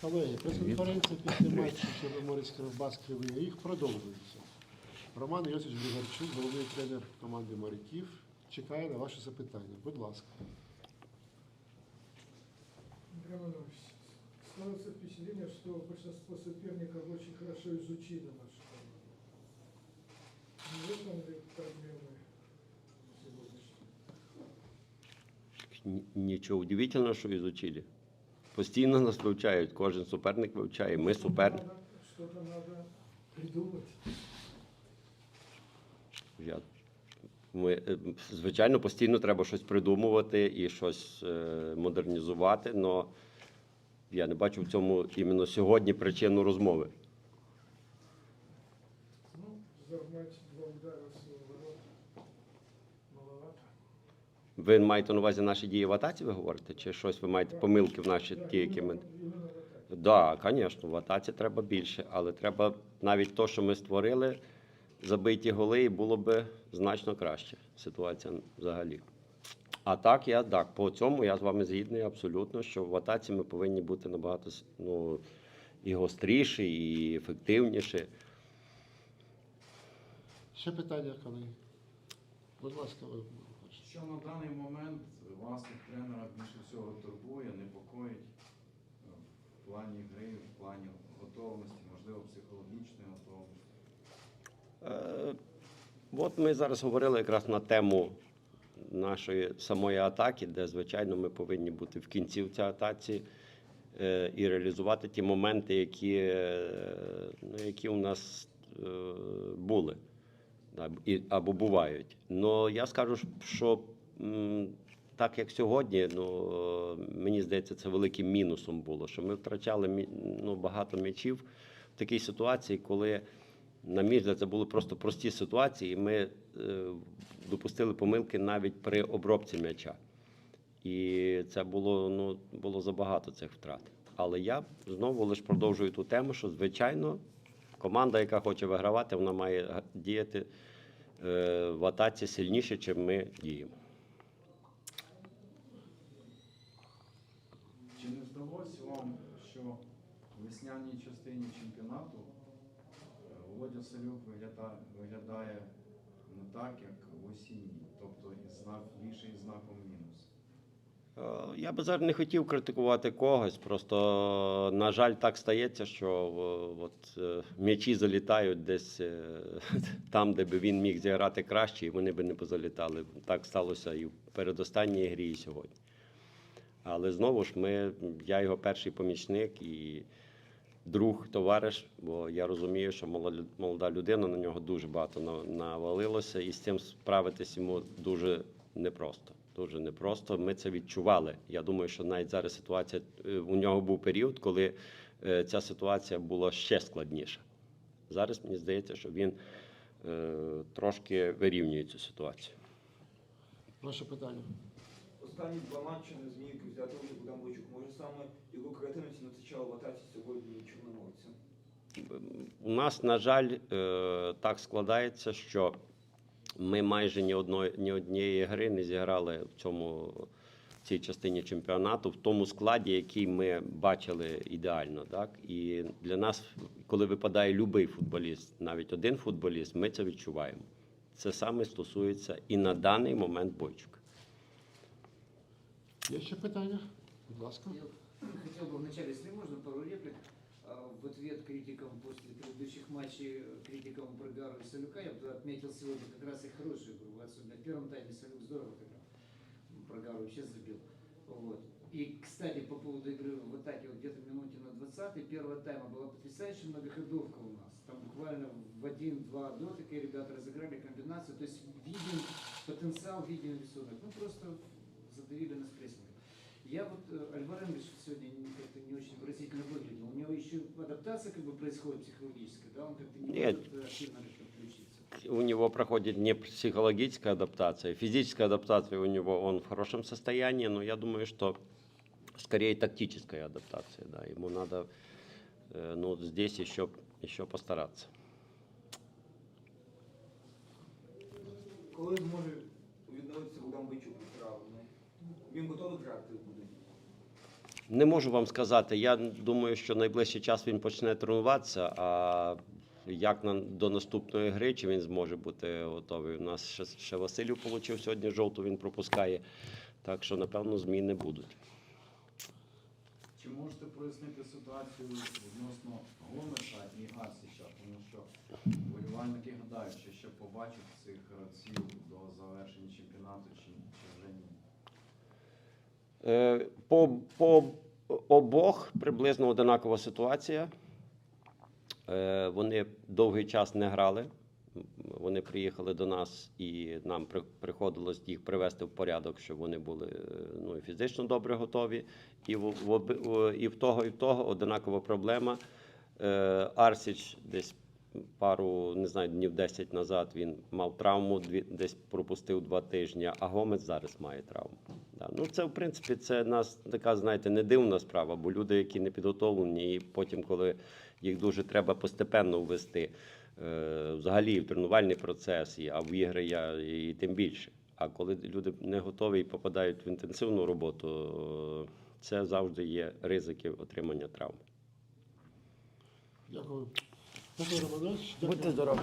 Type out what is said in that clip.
Колеги, прес-конференція після матчу Чорноморець Кривбас Кривий Ріг продовжується. Роман Йосич Григорчук, головний тренер команди моряків, чекає на ваші запитання. Будь ласка. Андрей Иванович, складывается впечатление, что большинство соперников очень хорошо изучили нашу команду. Не в этом ли проблемы сегодняшние? Ні- Нічого удивительного, що изучили. Постійно нас вивчають, кожен суперник вивчає, ми суперник. Що там треба придумати? Я, ми, е, звичайно, постійно треба щось придумувати і щось е, модернізувати, але я не бачу в цьому іменно сьогодні причину розмови. Ви маєте на увазі наші дії в атаці, ви говорите? Чи щось ви маєте помилки в наші ті, які ми. Так, да, звісно, в атаці треба більше, але треба навіть то, що ми створили, забиті голи, і було б значно краще ситуація взагалі. А так, я так, по цьому я з вами згідний абсолютно, що в атаці ми повинні бути набагато ну, і гостріші, і ефективніші. Ще питання, колеги. Будь ласка. Що на даний момент вас як тренера більше всього турбує, непокоїть е, в плані гри, в плані готовності, можливо, психологічної готовності? Е, От ми зараз говорили якраз на тему нашої самої атаки, де, звичайно, ми повинні бути в кінці в цій атаці е, і реалізувати ті моменти, які, ну, які у нас були або бувають. Ну я скажу, що так як сьогодні, ну мені здається, це великим мінусом було, що ми втрачали ну, багато м'ячів в такій ситуації, коли. На мій взгляд, це були просто прості ситуації, і ми е, допустили помилки навіть при обробці м'яча. І це було, ну, було забагато цих втрат. Але я знову лише продовжую ту тему, що, звичайно, команда, яка хоче вигравати, вона має діяти е, в атаці сильніше, ніж ми діємо. Чи не здалося вам, що в весняній частині чемпіонату е, Володя Салюк виглядає, виглядає не так, як в осінній, тобто із знак більше із знаком мінус? Е, Я би зараз не хотів критикувати когось. Просто, на жаль, так стається, що е, от, е, м'ячі залітають десь там, де би він міг зіграти краще, і вони би не позалітали. Так сталося і в передостанній грі, і сьогодні. Але знову ж ми, я його перший помічник і друг, товариш, бо я розумію, що молода людина на нього дуже багато навалилося, і з цим справитись йому дуже непросто. Дуже непросто. Ми це відчували. Я думаю, що навіть зараз ситуація е, у нього був період, коли е, ця ситуація була ще складніша. Зараз мені здається, що він е, трошки вирівнює цю ситуацію. Ваше питання. Останні два матчі не зміг взяти участь Богдан Бойчук. Може саме його креативність вистачало в атаці сьогодні чорноморця? У нас, на жаль, е, так складається, що ми майже ні одної, ні однієї гри не зіграли в цьому в цій частині чемпіонату в тому складі, який ми бачили ідеально. Так? І для нас, коли випадає будь-який футболіст, навіть один футболіст, ми це відчуваємо. Це саме стосується і на даний момент Бойчука. Є ще питання? Будь ласка. Я хотел бы вначале, если можно, пару реплик. А, В ответ критикам после предыдущих матчей, э, критикам Брагару и Салюка, я бы отметил сегодня как раз и хорошую игру. Особенно в первом тайме Салюк здорово играл. Брагару вообще забил. Вот. И, кстати, по поводу игры в атаке, вот где-то минуте на 20 первого тайма была потрясающая многоходовка у нас. Там буквально в один-два дотыка ребята разыграли комбинацию. То есть виден потенциал, виден рисунок. Ну, просто задавили нас прессингом. Я вот, э, Альваренгович сегодня не- как-то не очень выразительно выглядел. У него еще адаптация как бы происходит психологическая, да? Он как-то не Нет. может э, активно как-то включиться. у него проходит не психологическая адаптация, физическая адаптация у него, он в хорошем состоянии, но я думаю, что скорее тактическая адаптация, да, ему надо, э, ну, здесь еще, еще постараться. Коли зможе відновитися Богдан Бойчук від травми? Він готовий грати буде? Не можу вам сказати. Я думаю, що найближчий час він почне тренуватися. А як на, до наступної гри, чи він зможе бути готовий? У нас ще, ще Василів отримав сьогодні жовту, він пропускає. Так що, напевно, зміни будуть. Чи можете прояснити ситуацію відносно Гомеса і Арсіша? Тому що болівальники гадають, що ще побачать цих гравців до завершення чемпіонату, чи, чи вже ні. Е, По, по обох приблизно одинакова ситуація. Е, Вони довгий час не грали. Вони приїхали до нас і нам приходилось їх привести в порядок, щоб вони були е, ну, фізично добре готові. І в, в, в- і в того, і в того одинакова проблема. Е, Арсіч десь пару, не знаю, днів 10 назад він мав травму, десь пропустив два тижні, а Гомець зараз має травму. Да. Ну, це, в принципі, це нас така, знаєте, не дивна справа, бо люди, які не підготовлені, і потім, коли їх дуже треба постепенно ввести, е, взагалі в тренувальний процес, і- а в ігри я і тим більше. А коли люди не готові і попадають в інтенсивну роботу, е, це завжди є ризики отримання травм. Дякую. Дякую. Дякую. Будьте здорові.